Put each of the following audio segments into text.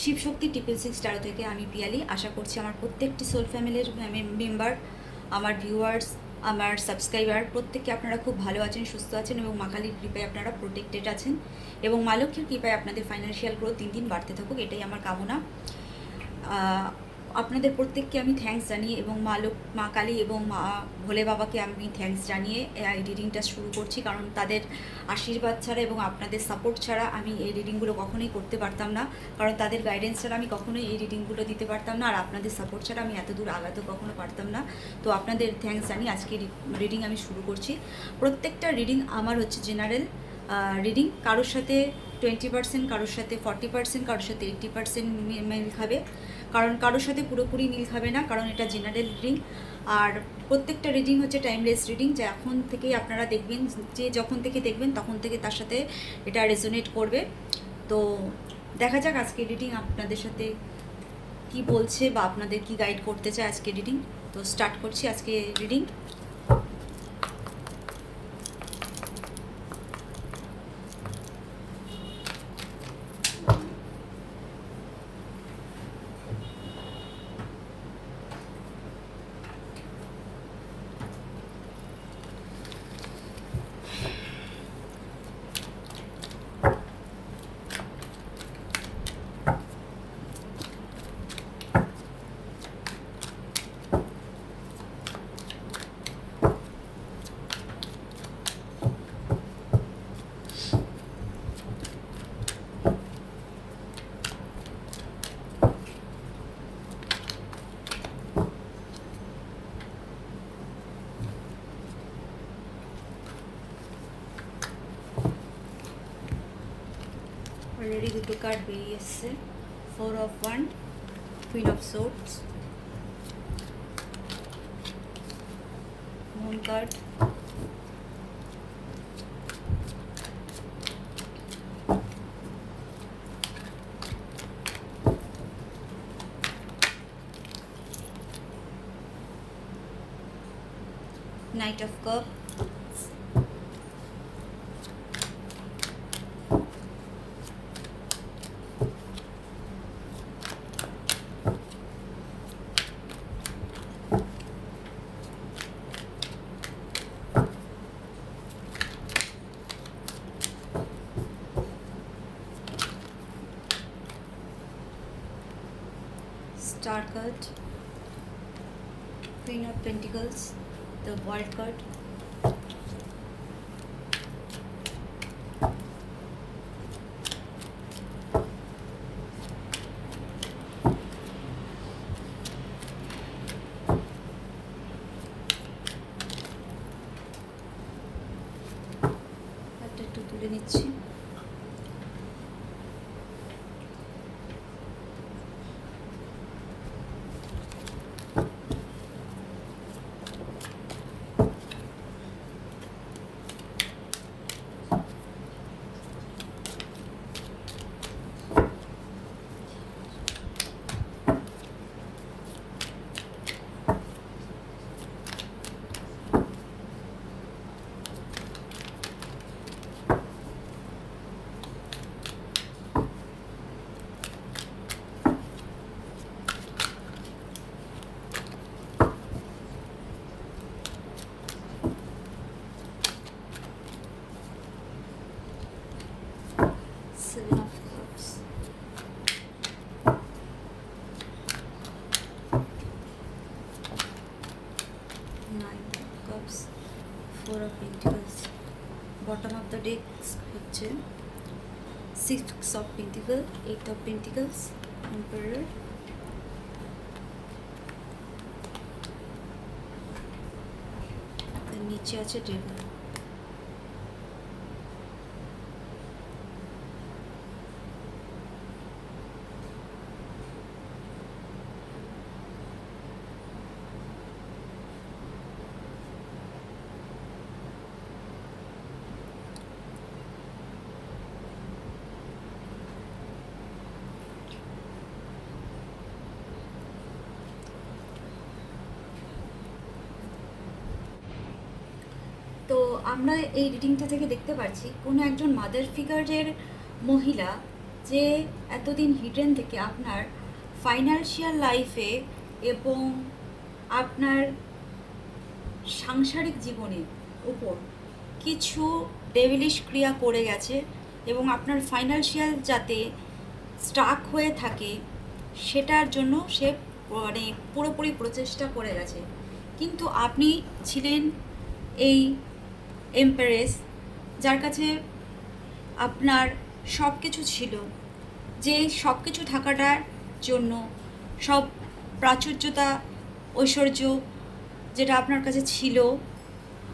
Shivshakti triple six star থেকে আমি পিয়ালি। আশা করছি আমার প্রত্যেকটি সোল ফ্যামিলির মেম্বার আমার ভিউয়ার্স আমার সাবস্ক্রাইবার প্রত্যেককে আপনারা খুব ভালো আছেন, সুস্থ আছেন এবং মা কালীর কৃপায় আপনারা প্রোটেক্টেড আছেন এবং মা লক্ষ্মীর কৃপায় আপনাদের ফাইন্যান্সিয়াল গ্রোথ দিন দিন বাড়তে থাকুক, এটাই আমার কামনা। আপনাদের প্রত্যেককে আমি থ্যাঙ্কস জানিয়ে এবং মা লোক, মা কালী এবং মা ভোলে বাবাকে আমি থ্যাঙ্কস জানিয়ে এই রিডিংটা শুরু করছি। কারণ তাদের আশীর্বাদ ছাড়া এবং আপনাদের সাপোর্ট ছাড়া আমি এই রিডিংগুলো কখনোই করতে পারতাম না। কারণ তাদের গাইডেন্স ছাড়া আমি কখনোই এই রিডিংগুলো দিতে পারতাম না। আর আপনাদের সাপোর্ট ছাড়া আমি এত দূর আগাতে কখনো পারতাম না। তো আপনাদের থ্যাঙ্কস জানিয়ে আজকে রিডিং আমি শুরু করছি। প্রত্যেকটা রিডিং আমার হচ্ছে জেনারেল রিডিং কারোর সাথে টোয়েন্টি পার্সেন্ট কারোর সাথে ফর্টি পার্সেন্ট কারোর সাথে এইট্টি পার্সেন্ট মিল খাবে। কারণ কারোর সাথে পুরোপুরি মিল খাবে না, কারণ এটা জেনারেল রিডিং আর প্রত্যেকটা রিডিং হচ্ছে টাইমলেস রিডিং যে এখন থেকেই আপনারা দেখবেন, যে যখন থেকে দেখবেন, তখন থেকে তার সাথে এটা রেজোনেট করবে। তো দেখা যাক আজকে রিডিং আপনাদের সাথে কি বলছে বা আপনাদের কি গাইড করতে চায় আজকে রিডিং তো স্টার্ট করছি আজকে রিডিং অলরেডি দুটো কার্ড বেরিয়ে এসছে four of one queen of swords moon card knight the wall cut six of pentacles eight of pentacles emperor নিচে আছে ডেভিল তো আমরা এই রিডিংটা থেকে দেখতে পাচ্ছি কোনো একজন মাদার ফিগারের মহিলা যে এতদিন হিডেন থেকে আপনার ফাইন্যান্সিয়াল লাইফে এবং আপনার সাংসারিক জীবনের উপর কিছু ডেভিলিশ ক্রিয়া করে গেছে এবং আপনার ফাইন্যান্সিয়াল যাতে স্টাক হয়ে থাকে, সেটার জন্য সে মানে পুরোপুরি প্রচেষ্টা করে গেছে। কিন্তু আপনি ছিলেন এই এম্পারেস যার কাছে আপনার সব কিছু ছিল, যে সব কিছু থাকাটার জন্য সব প্রাচুর্যতা, ঐশ্বর্য যেটা আপনার কাছে ছিল,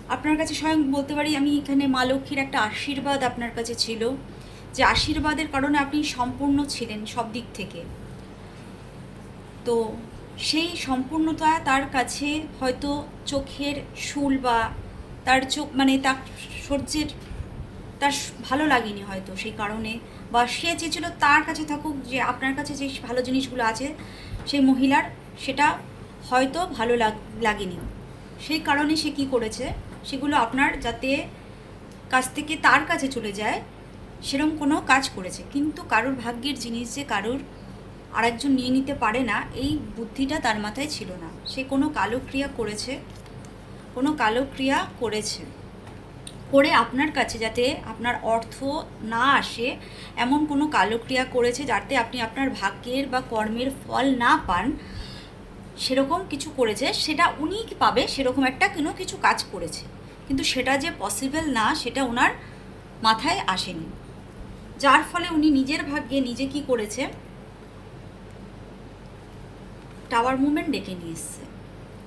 আপনার কাছে স্বয়ং বলতে পারি আমি এখানে মা লক্ষ্মীর একটা আশীর্বাদ আপনার কাছে ছিল, যে আশীর্বাদের কারণে আপনি সম্পূর্ণ ছিলেন সব দিক থেকে। তো সেই সম্পূর্ণতা তার কাছে হয়তো চোখের শুল বা তার চোখ মানে তার সূর্যের তার ভালো লাগেনি হয়তো সেই কারণে। বা সে চেয়েছিল তার কাছে থাকুক, যে আপনার কাছে যে ভালো জিনিসগুলো আছে সেই মহিলার, সেটা হয়তো ভালো লাগ, লাগেনি। সেই কারণে সে কি করেছে, সেগুলো আপনার যাতে কাছ থেকে তার কাছে চলে যায় সেরকম কোনো কাজ করেছে। কিন্তু কারোর ভাগ্যের জিনিস যে কারোর আরেকজন নিয়ে নিতে পারে না, এই বুদ্ধিটা তার মাথায় ছিল না। সে কোনো কালো ক্রিয়া করেছে কোনো কালো ক্রিয়া করেছে। করে আপনার কাছে যাতে আপনার অর্থ না আসে, এমন কোনো কালো ক্রিয়া করেছে যাতে আপনি আপনার ভাগ্যের বা কর্মের ফল না পান, সেরকম কিছু করেছে, সেটা উনি পাবে, সেরকম একটা কোনো কিছু কাজ করেছে। কিন্তু সেটা যে পসিবল না, সেটা ওনার মাথায় আসেনি। যার ফলে উনি নিজের ভাগ্যে নিজে কি করেছে? টাওয়ার মুভমেন্ট ডেকে নিয়ে এসছে।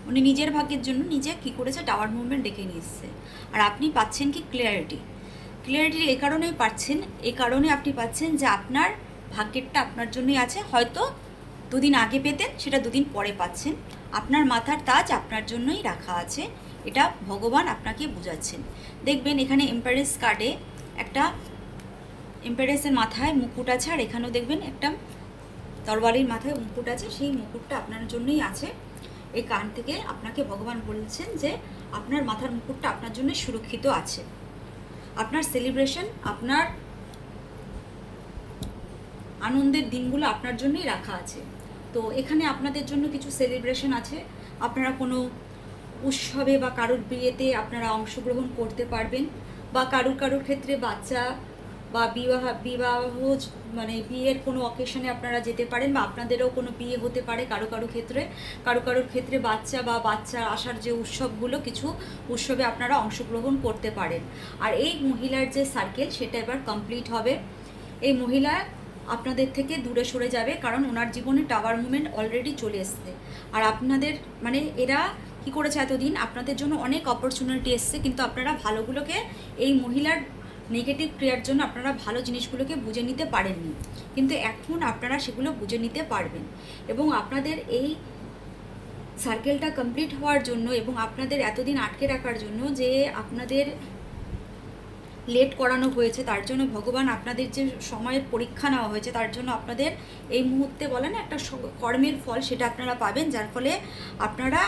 উনি নিজের ভাগ্যের জন্য নিজে কি করেছে টাওয়ার মুভমেন্ট ডেকে নিয়ে এসছে। আর আপনি পাচ্ছেন কি ক্লিয়ারিটি ক্লিয়ারিটি এই কারণেই পাচ্ছেন এই কারণে আপনি পাচ্ছেন যে আপনার ভাগ্যেরটা আপনার জন্যই আছে, হয়তো দুদিন আগে পেতেন, সেটা দুদিন পরে পাচ্ছেন। আপনার মাথার তাজ আপনার জন্যই রাখা আছে, এটা ভগবান আপনাকে বোঝাচ্ছেন। দেখবেন এখানে এম্পারেস কার্ডে একটা এম্পারেসের মাথায় মুকুট আছে, আর এখানেও দেখবেন একটা তরবারির মাথায় মুকুট আছে, সেই মুকুটটা আপনার জন্যই আছে। এই কান থেকে আপনাকে ভগবান বলছেন যে আপনার মাথার মুকুটটা আপনার জন্য সুরক্ষিত আছে। আপনার সেলিব্রেশন আপনার আনন্দের দিনগুলো আপনার জন্যই রাখা আছে। তো এখানে আপনাদের জন্য কিছু সেলিব্রেশন আছে। আপনারা কোনো উৎসবে বা কারোর বিয়েতে আপনারা অংশগ্রহণ করতে পারবেন বা কারুর কারুর ক্ষেত্রে বাচ্চা বা বিবাহ বিবাহ মানে বিয়ের কোনো অকেশনে আপনারা যেতে পারেন বা আপনাদেরও কোনো বিয়ে হতে পারে কারও কারও ক্ষেত্রে। কারও কারোর ক্ষেত্রে বাচ্চা বা বাচ্চা আসার যে উৎসবগুলো, কিছু উৎসবে আপনারা অংশগ্রহণ করতে পারেন। আর এই মহিলার যে সার্কেল সেটা এবার কমপ্লিট হবে। এই মহিলা আপনাদের থেকে দূরে সরে যাবে কারণ ওনার জীবনে টাওয়ার মুভমেন্ট অলরেডি চলে এসছে। আর আপনাদের মানে এরা কি করেছে এতদিন? আপনাদের জন্য অনেক অপরচুনিটি এসছে, কিন্তু আপনারা ভালোগুলোকে এই মহিলার নেগেটিভ ক্রিয়ার জন্য আপনারা ভালো জিনিসগুলোকে বুঝে নিতে পারেননি। কিন্তু এখন আপনারা সেগুলো বুঝে নিতে পারবেন। এবং আপনাদের এই সার্কেলটা কমপ্লিট হওয়ার জন্য এবং আপনাদের এতদিন আটকে রাখার জন্য যে আপনাদের লেট করানো হয়েছে, তার জন্য ভগবান আপনাদের যে সময়ের পরীক্ষা নেওয়া হয়েছে, তার জন্য আপনাদের এই মুহূর্তে বলেন একটা কর্মের ফল সেটা আপনারা পাবেন, যার ফলে আপনারা,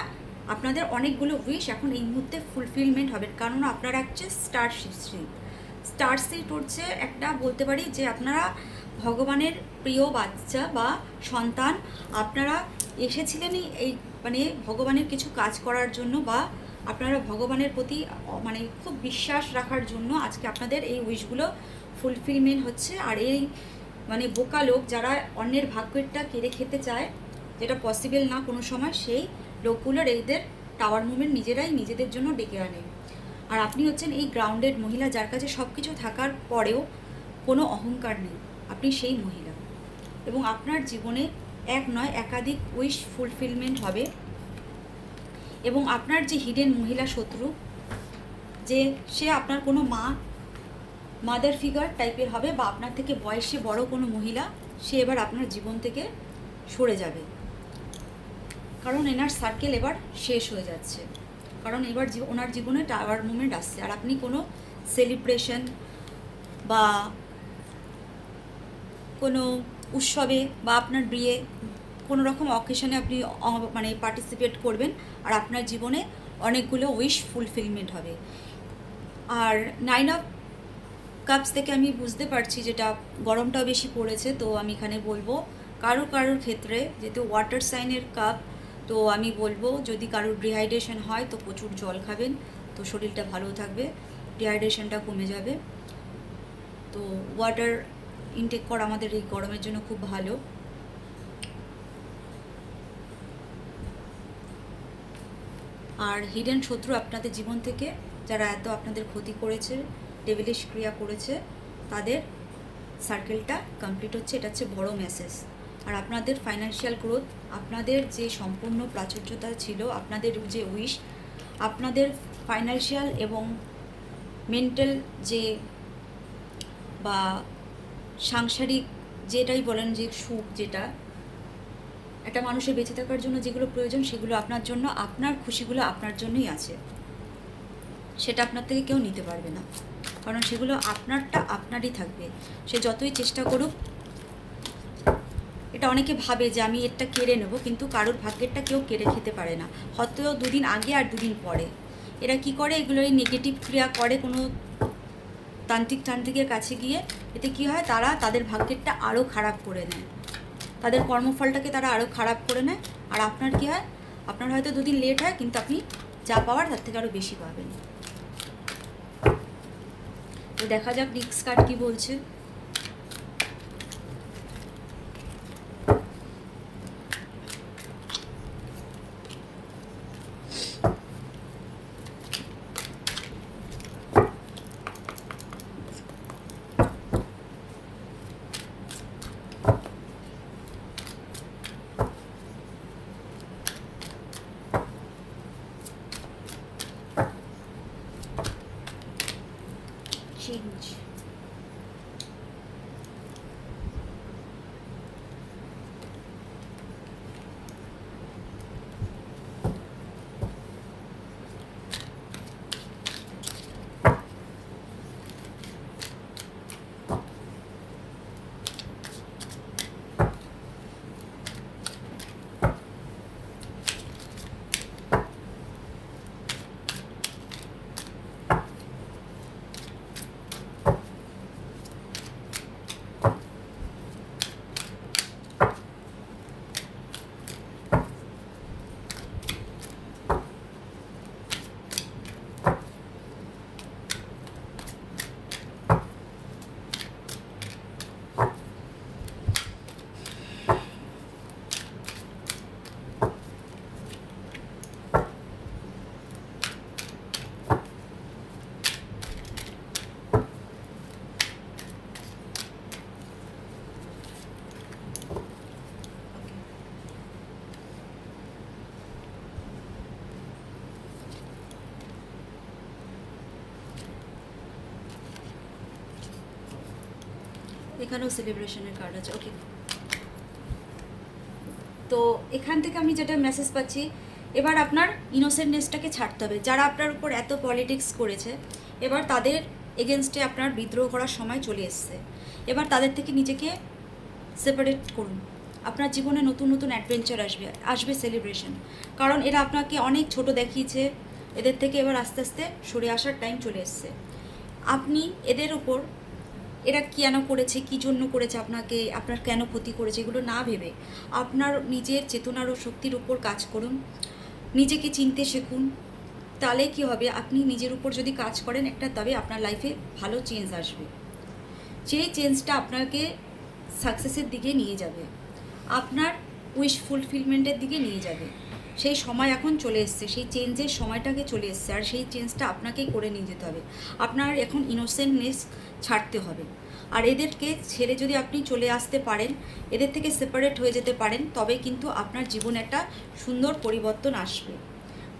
আপনাদের অনেকগুলো উইশ এখন এই মুহূর্তে ফুলফিলমেন্ট হবে। কারণ আপনারা হচ্ছে স্টার সিট স্টার সিট হচ্ছে একটা বলতে পারি যে আপনারা ভগবানের প্রিয় বাচ্চা বা সন্তান, আপনারা এসেছিলেনই এই মানে ভগবানের কিছু কাজ করার জন্য বা আপনারা ভগবানের প্রতি মানে খুব বিশ্বাস রাখার জন্য আজকে আপনাদের এই উইশগুলো ফুলফিলমেন্ট হচ্ছে। আর এই মানে বোকা লোক যারা অন্যের ভাগ্যেরটা কেড়ে খেতে চায়, যেটা পসিবল না কোনো সময়, সেই লোকগুলোর এদের টাওয়ার মুভমেন্ট নিজেরাই নিজেদের জন্য ডেকে আনে। আর আপনি হচ্ছেন এই গ্রাউন্ডেড মহিলা যার কাছে সব কিছু থাকার পরেও কোনো অহংকার নেই। আপনি সেই মহিলা। এবং আপনার জীবনে এক নয়, একাধিক উইশ ফুলফিলমেন্ট হবে। এবং আপনার যে হিডেন মহিলা শত্রু, যে সে আপনার কোনো মা মাদার ফিগার টাইপের হবে বা আপনার থেকে বয়সে বড় কোনো মহিলা, সে এবার আপনার জীবন থেকে সরে যাবে। কারণ এনার সার্কেল এবার শেষ হয়ে যাচ্ছে। কারণ এবার ওনার জীবনে টাওয়ার মুভমেন্ট আসছে। আর আপনি কোনো সেলিব্রেশন বা কোনো উৎসবে বা আপনার বিয়ে কোনো রকম অকেশনে আপনি মানে পার্টিসিপেট করবেন আর আপনার জীবনে অনেকগুলো উইশ ফুলফিলমেন্ট হবে। আর নাইন অফ কাপস থেকে আমি বুঝতে পারছি যেটা গরমটাও বেশি পড়েছে, তো আমি এখানে বলব, কারও কারোর ক্ষেত্রে যেহেতু ওয়াটার সাইনের কাপ তো আমি বলব, যদি কারোর ডিহাইড্রেশন হয় তো প্রচুর জল খাবেন, তো শরীরটা ভালো থাকবে ডিহাইড্রেশনটা কমে যাবে। তো ওয়াটার ইনটেক করা আমাদের এই গরমের জন্য খুব ভালো। আর হিডেন শত্রু আপনাদের জীবন থেকে, যারা এত আপনাদের ক্ষতি করেছে ডেভিলিশ ক্রিয়া করেছে, তাদের সার্কেলটা কমপ্লিট হচ্ছে, এটা হচ্ছে বড় মেসেজ আর আপনাদের ফাইন্যান্সিয়াল গ্রোথ আপনাদের যে সম্পূর্ণ প্রাচুর্যতা ছিল, আপনাদের যে উইশ আপনাদের ফাইন্যান্সিয়াল এবং মেন্টাল যে বা সাংসারিক যেটাই বলেন যে সুখ যেটা, একটা মানুষের বেঁচে থাকার জন্য যেগুলো প্রয়োজন সেগুলো আপনার জন্য, আপনার খুশিগুলো আপনার জন্যই আছে। সেটা আপনার থেকে কেউ নিতে পারবে না। কারণ সেগুলো আপনারটা আপনারই থাকবে। সে যতই চেষ্টা করুক এটা অনেকে ভাবে যে আমি এটা কেড়ে নেব, কিন্তু কারোর ভাগ্যেরটা কেউ কেড়ে খেতে পারে না। হয়তো দুদিন আগে আর দুদিন পরে। এরা কি করে? এগুলো এই নেগেটিভ ক্রিয়া করে কোনো তান্ত্রিক তান্ত্রিকের কাছে গিয়ে। এতে কি হয়? তারা তাদের ভাগ্যেরটা আরও খারাপ করে নেয়। তাদের কর্মফলটাকে তারা আরও খারাপ করে নেয়। আর আপনার কি হয়? আপনার হয়তো দুদিন লেট হয়, কিন্তু আপনি যা পাওয়ার তার থেকে আরও বেশি পাবেন। তো দেখা যাক রিক্স কার্ড কি বলছে। এখানেও সেলিব্রেশনের কার্ড আছে ওকে তো এখান থেকে আমি যেটা মেসেজ পাচ্ছি, এবার আপনার ইনোসেন্টনেসটাকে ছাড়তে হবে। যারা আপনার উপর এত পলিটিক্স করেছে, এবার তাদের এগেনস্টে আপনার বিদ্রোহ করার সময় চলে এসছে। এবার তাদের থেকে নিজেকে সেপারেট করুন। আপনার জীবনে নতুন নতুন অ্যাডভেঞ্চার আসবে আসবে সেলিব্রেশন কারণ এরা আপনাকে অনেক ছোট দেখিয়েছে, এদের থেকে এবার আস্তে আস্তে সরে আসার টাইম চলে এসছে। আপনি এদের উপর এরা কেন করেছে, কি জন্য করেছে, আপনাকে, আপনার কেন ক্ষতি করেছে, এগুলো না ভেবে আপনার নিজের চেতনার ও শক্তির উপর কাজ করুন, নিজেকে চিনতে শিখুন, তাহলে কি হবে, আপনি নিজের উপর যদি কাজ করেন, একটা তবে আপনার লাইফে ভালো চেঞ্জ আসবে। সেই চেঞ্জটা আপনাকে সাকসেসের দিকে নিয়ে যাবে, আপনার উইশ ফুলফিলমেন্টের দিকে নিয়ে যাবে। সেই সময় এখন চলে এসছে, সেই চেঞ্জের সময়টাকে চলে এসছে আর সেই চেঞ্জটা আপনাকেই করে নিয়ে যেতে হবে। আপনার এখন ইনোসেন্টনেস ছাড়তে হবে। আর এদেরকে ছেড়ে যদি আপনি চলে আসতে পারেন, এদের থেকে সেপারেট হয়ে যেতে পারেন তবে কিন্তু আপনার জীবন একটা সুন্দর পরিবর্তন আসবে।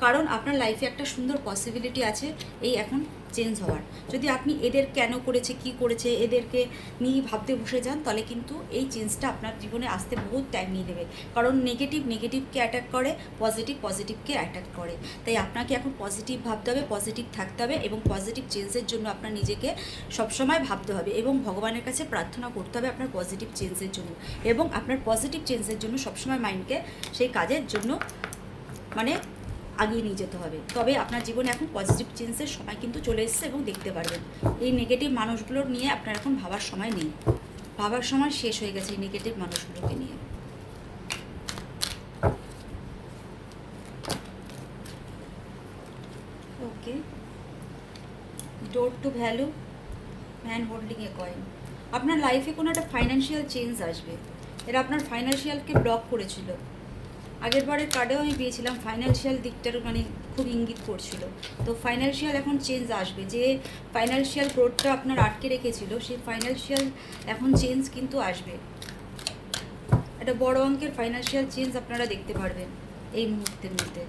কারণ আপনার লাইফে একটা সুন্দর পসিবিলিটি আছে, এই এখন চেঞ্জ হওয়ার। যদি আপনি এদের কেন করেছে, কি করেছে, এদেরকে নিয়ে ভাবতে বসে যান, তাহলে কিন্তু এই চেঞ্জটা আপনার জীবনে আসতে বহুত টাইম নিয়ে দেবে। কারণ নেগেটিভ নেগেটিভকে অ্যাটাক করে পজিটিভ পজিটিভকে অ্যাটাক করে। তাই আপনাকে এখন পজিটিভ ভাবতে হবে পজিটিভ থাকতে হবে এবং পজিটিভ চেঞ্জের জন্য আপনার নিজেকে সবসময় ভাবতে হবে এবং ভগবানের কাছে প্রার্থনা করতে হবে আপনার পজিটিভ চেঞ্জের জন্য। এবং আপনার পজিটিভ চেঞ্জের জন্য সবসময় মাইন্ডকে সেই কাজের জন্য মানে আগিয়ে নিয়ে যেতে হবে। তবে আপনার জীবনে এখন পজিটিভ চেঞ্জের সময় কিন্তু চলে এসেছে এবং দেখতে পারবেন। এই নেগেটিভ মানুষগুলোর নিয়ে আপনার এখন ভাবার সময় নেই। ভাবার সময় শেষ হয়ে গেছে এই নেগেটিভ মানুষগুলোকে নিয়ে। Okay. Door to value man holding a coin আপনার লাইফে কোনো একটা ফাইন্যান্সিয়াল চেঞ্জ আসবে। এরা আপনার ফাইন্যান্সিয়ালকে ব্লক করেছিল। আগের বারের কার্ডেও আমি পেয়েছিলাম ফাইন্যান্সিয়াল দিকটার মানে খুব ইঙ্গিত করছিল। তো ফাইন্যান্সিয়াল এখন চেঞ্জ আসবে। যে ফাইন্যান্সিয়াল গ্রোথটা আপনার আটকে রেখেছিল, সেই ফাইন্যান্সিয়াল এখন চেঞ্জ কিন্তু আসবে। একটা বড় অঙ্কের ফাইন্যান্সিয়াল চেঞ্জ আপনারা দেখতে পারবেন এই মুহূর্তের মধ্যে।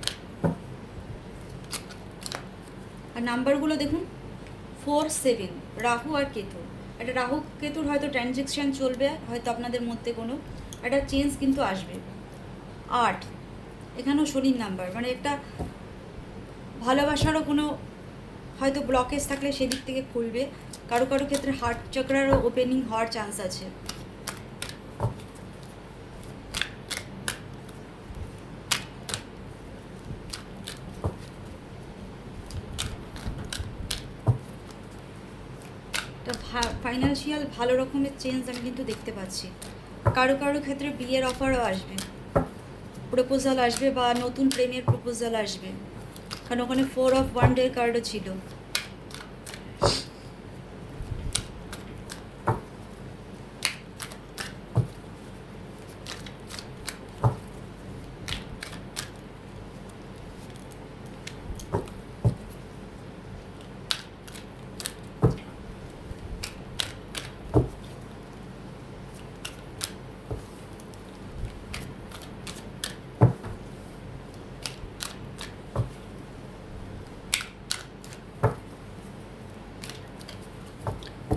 আর নাম্বারগুলো দেখুন ফোর সেভেন রাহু আর কেতু। একটা রাহু কেতুর হয়তো ট্রানজেকশন চলবে, হয়তো আপনাদের মধ্যে কোনো, একটা চেঞ্জ কিন্তু আসবে। আট এখানেও শনির নাম্বার। মানে একটা ভালোবাসারও কোনো হয়তো ব্লকেজ থাকলে সেদিক থেকে খুলবে। কারও কারও ক্ষেত্রে হার্ট চক্রারও ওপেনিং হওয়ার চান্স আছে। ফাইন্যান্সিয়াল ভালো রকমের চেঞ্জ আমি কিন্তু দেখতে পাচ্ছি। কারও কারও ক্ষেত্রে বিয়ের অফারও আসবে। প্রপোজাল আসবে বা নতুন প্রেমের প্রপোজাল আসবে। কারণ ওখানে ফোর অফ ওয়ান ডের কার্ডও ছিল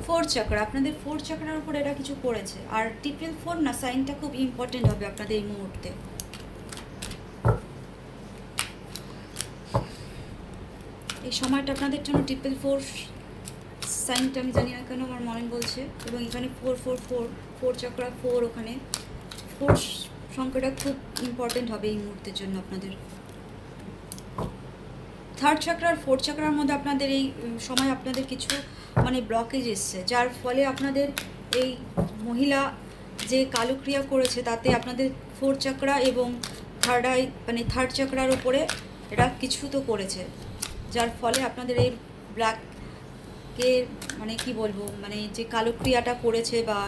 ফোর চক্র, আপনাদের ফোর চক্রার উপর এটা কিছু করেছে। আর ট্রিপল ফোর না, সাইনটা খুব ইম্পর্টেন্ট হবে আপনাদের এই মুহূর্তে। এই সময়টা আপনাদের জন্য ট্রিপল ফোর সাইনটা আমি জানি না কেন আমার মনে বলছে। এবং এখানে four four four four chakra four ওখানে। ফোর সংখ্যাটা খুব ইম্পর্টেন্ট হবে এই মুহূর্তের জন্য আপনাদের। থার্ড চক্র আর ফোর্থ চক্রার মধ্যে আপনাদের এই সময় আপনাদের কিছু মানে ব্লকেজ এসছে। যার ফলে আপনাদের এই মহিলা যে কালো ক্রিয়া করেছে, তাতে আপনাদের ফোর চক্রা এবং থার্ড আই মানে থার্ড চক্রার উপরে এটা কিছু তো করেছে। যার ফলে আপনাদের এই ব্ল্যাককে মানে কি বলব মানে যে কালো ক্রিয়াটা করেছে বা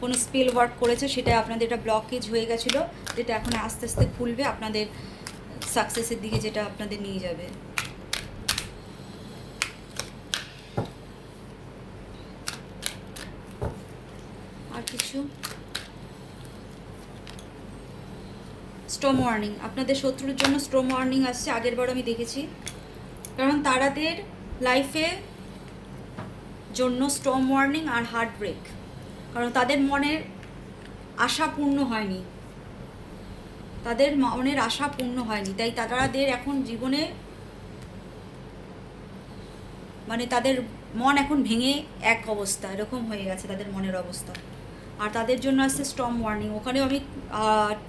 কোনো স্পেল ওয়ার্ক করেছে, সেটা আপনাদের এটা ব্লকেজ হয়ে গেছিল, যেটা এখন আস্তে আস্তে খুলবে, আপনাদের সাকসেসের দিকে যেটা আপনাদের নিয়ে যাবে আর কিছু স্টোম ওয়ার্নিং আপনাদের শত্রুর জন্য স্টোম ওয়ার্নিং আসছে, আগের বার আমি দেখেছি। কারণ তারাদের লাইফে জন্য স্টোম ওয়ার্নিং আর হার্ট ব্রেক কারণ তাদের মনের আশা পূর্ণ হয়নি। তাদের মনের আশা পূর্ণ হয়নি। তাই তারাদের এখন জীবনে মানে তাদের মন এখন ভেঙে এক অবস্থা, এরকম হয়ে গেছে তাদের মনের অবস্থা। আর তাদের জন্য আসছে স্টর্ম ওয়ার্নিং ওখানেও আমি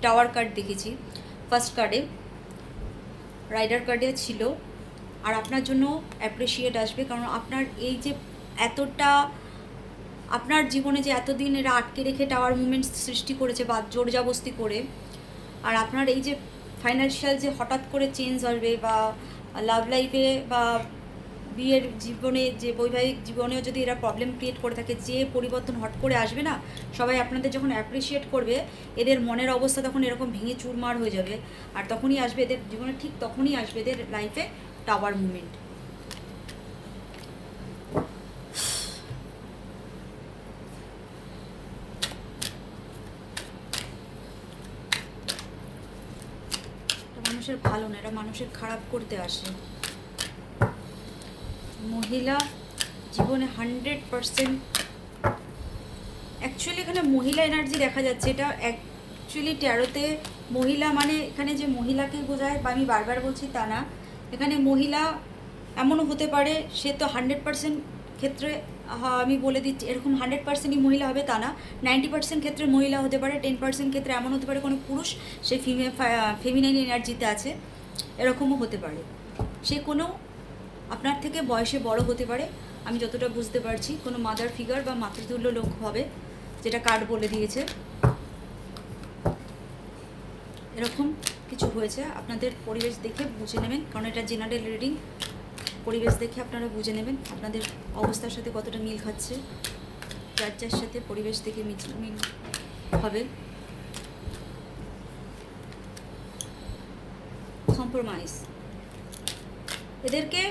টাওয়ার কার্ড দেখেছি ফার্স্ট কার্ডে রাইডার কার্ডে ছিল। আর আপনার জন্য অ্যাপ্রিসিয়েট আসবে, কারণ আপনার এই যে এতটা, আপনার জীবনে যে এতদিন এরা আটকে রেখে টাওয়ার মুভমেন্ট সৃষ্টি করেছে বা জোর জাবস্তি করে, আর আপনার এই যে ফাইন্যান্সিয়াল যে হঠাৎ করে চেঞ্জ আসবে বা লাভ লাইফে বা বিয়ের জীবনে, যে বৈবাহিক জীবনেও যদি এরা প্রবলেম ক্রিয়েট করে থাকে, যে পরিবর্তন হট করে আসবে না, সবাই আপনাদের যখন অ্যাপ্রিসিয়েট করবে, এদের মনের অবস্থা তখন এরকম ভেঙে চুরমার হয়ে যাবে। আর তখনই আসবে এদের জীবনে, ঠিক তখনই আসবে এদের লাইফে টাওয়ার মুভমেন্ট মানুষের ভালো না এরা মানুষের খারাপ করতে আসে। মহিলা জীবনে হান্ড্রেড পারসেন্ট অ্যাকচুয়ালি এখানে মহিলা এনার্জি দেখা যাচ্ছে। এটা অ্যাকচুয়ালি ট্যারোতে মহিলা মানে এখানে যে মহিলাকে বোঝায় বা আমি বারবার বলছি তা না। এখানে মহিলা এমনও হতে পারে, সে তো হান্ড্রেড পারসেন্ট ক্ষেত্রে আমি বলে দিচ্ছি, এরকম হান্ড্রেড পার্সেন্টই মহিলা হবে তা না। নাইনটি পার্সেন্ট ক্ষেত্রে মহিলা হতে পারে টেন পার্সেন্ট ক্ষেত্রে এমন হতে পারে কোনো পুরুষ, সে ফিমে ফেমিনাইন এনার্জিতে আছে, এরকমও হতে পারে। সে কোনো আপনার থেকে বয়সে বড় হতে পারে, আমি যতটা বুঝতে পারছি, কোনো মাদার ফিগার বা মাতৃতুল্য লোক হবে, যেটা কার্ড বলে দিয়েছে। এরকম কিছু হয়েছে, আপনাদের পরিবেশ দেখে বুঝে নেবেন, কারণ এটা জেনারেল রিডিং পরিবেশ দেখে আপনারা বুঝে নেবেন, আপনাদের অবস্থার সাথে কতটা মিল খাচ্ছে, যার যার সাথে পরিবেশ দেখে মিল- মিল হবে। কম্প্রোমাইজ এদেরকে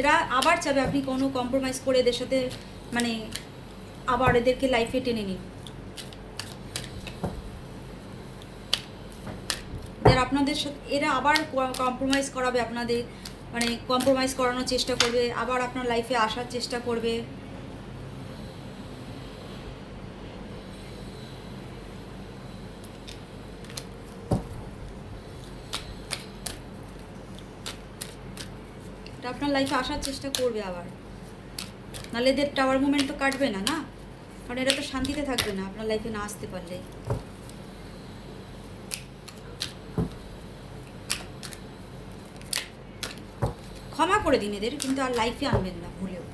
এরা আবার চাবে আপনি কোনো কম্প্রোমাইজ করে এদের সাথে মানে আবার এদেরকে লাইফে টেনে নিন। এদের আপনাদের সাথে, এরা আবার কম্প্রোমাইজ করাবে আপনাদের মানে কম্প্রোমাইজ করানোর চেষ্টা করবে, আবার আপনার লাইফে আসার চেষ্টা করবে এটা আপনার লাইফে আসার চেষ্টা করবে আবার। নাহলে এদের টাওয়ার মুভমেন্ট তো কাটবে না না? কারণ এরা তো শান্তিতে থাকবে না, আপনার লাইফে না আসতে পারলে। ক্ষমা করে দিন এদের, কিন্তু আর লাইফে আনবেন না ভুলেও।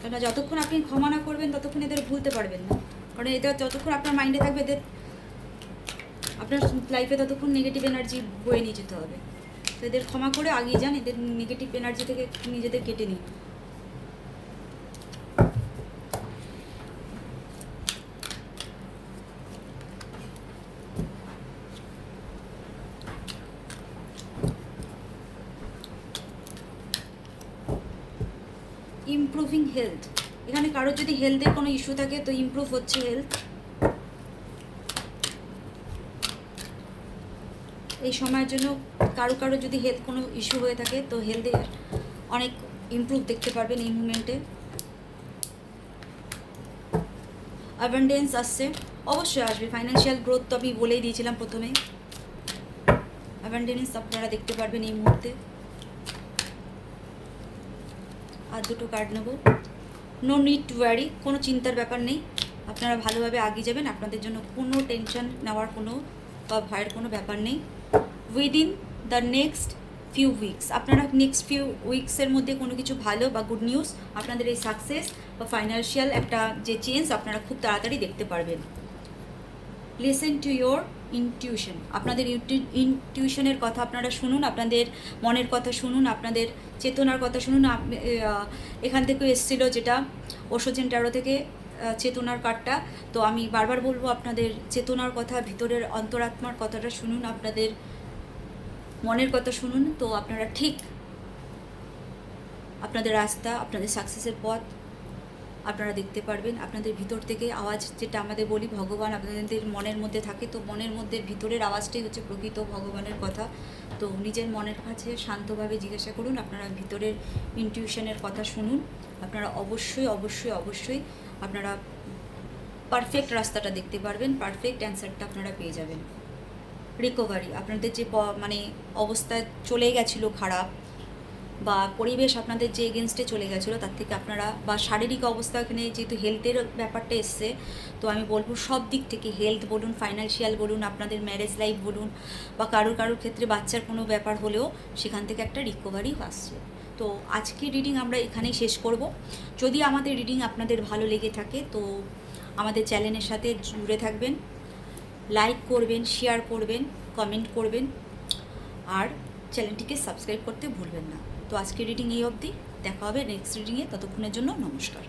কেননা যতক্ষণ আপনি ক্ষমা না করবেন, ততক্ষণ এদের ভুলতে পারবেন না। কারণ এটা যতক্ষণ আপনার মাইন্ডে থাকবে, এদের আপনার লাইফে ততক্ষণ নেগেটিভ এনার্জি বয়ে নিয়ে যেতে হবে। এদের ক্ষমা করে আগিয়ে যান, এদের নেগেটিভ এনার্জি থেকে নিজেদের কেটে নিন। ইমপ্রুভিং হেলথ এখানে কারোর যদি হেলথের কোনো ইস্যু থাকে, তো ইমপ্রুভ হচ্ছে হেলথ এই সময়ের জন্য কারও কারও যদি হেলথ কোনো ইস্যু হয়ে থাকে, তো হেলথে অনেক ইমপ্রুভ দেখতে পারবেন এই মুমেন্টে অ্যাভেন্ডেন্স আসছে। অবশ্যই আসবে। ফাইন্যান্সিয়াল গ্রোথ তো আমি বলেই দিয়েছিলাম প্রথমে। অ্যাভেন্ডেন্স আপনারা দেখতে পারবেন এই মুহূর্তে। আর দুটো কার্ড নেব। নো নিড টু ওয়ারি কোনো চিন্তার ব্যাপার নেই। আপনারা ভালোভাবে আগিয়ে যাবেন। আপনাদের জন্য কোনো টেনশন নেওয়ার কোনো বা ভয়ের কোনো ব্যাপার নেই। Within the next few weeks আপনারা নেক্সট ফিউ উইকসের মধ্যে কোনো কিছু ভালো বা গুড নিউজ আপনাদের এই সাকসেস বা ফাইন্যান্সিয়াল একটা যে চেঞ্জ আপনারা খুব তাড়াতাড়ি দেখতে পারবেন। লিসেন টু ইয়োর ইনটিউশন আপনাদের ইনটিউশনের কথা আপনারা শুনুন, আপনাদের মনের কথা শুনুন, আপনাদের চেতনার কথা শুনুন। এখান থেকে এসেছিল যেটা ওষুধেন ট্যারো থেকে চেতনার কার্ডটা। তো আমি বারবার বলব, আপনাদের চেতনার কথা, ভিতরের অন্তরাত্মার কথাটা শুনুন, আপনাদের মনের কথা শুনুন, তো আপনারা ঠিক আপনাদের রাস্তা, আপনাদের সাকসেসের পথ আপনারা দেখতে পারবেন। আপনাদের ভিতর থেকে আওয়াজ যেটা আমাদের বলি, ভগবান আপনাদের মনের মধ্যে থাকে, তো মনের মধ্যে ভিতরের আওয়াজটাই হচ্ছে প্রকৃত ভগবানের কথা। তো নিজের মনের কাছে শান্তভাবে জিজ্ঞাসা করুন, আপনারা ভিতরের ইনটিউশনের কথা শুনুন। আপনারা অবশ্যই অবশ্যই অবশ্যই আপনারা পারফেক্ট রাস্তাটা দেখতে পারবেন পারফেক্ট অ্যান্সারটা আপনারা পেয়ে যাবেন। রিকভারি আপনাদের যে মানে অবস্থা চলে গেছিল খারাপ বা পরিবেশ আপনাদের যে এগেনস্টে চলে গেছিল, তার থেকে আপনারা, বা শারীরিক অবস্থা এখানে যেহেতু হেলথের ব্যাপারটা এসছে, তো আমি বলব সব দিক থেকে হেলথ বলুন ফাইন্যান্সিয়াল বলুন, আপনাদের ম্যারেজ লাইফ বলুন, বা কারোর কারোর ক্ষেত্রে বাচ্চার কোনো ব্যাপার হলেও সেখান থেকে একটা রিকভারি আসছে। তো আজকে রিডিং আমরা এখানেই শেষ করব। যদি আমাদের রিডিং আপনাদের ভালো লেগে থাকে, তো আমাদের চ্যানেলের সাথে জুড়ে থাকবেন। লাইক করবেন শেয়ার করবেন কমেন্ট করবেন আর চ্যানেলটিকে সাবস্ক্রাইব করতে ভুলবেন না। তো আজকে রিডিং এই অবধি। দেখা হবে নেক্সট রিডিংয়ে ততক্ষণের জন্য নমস্কার।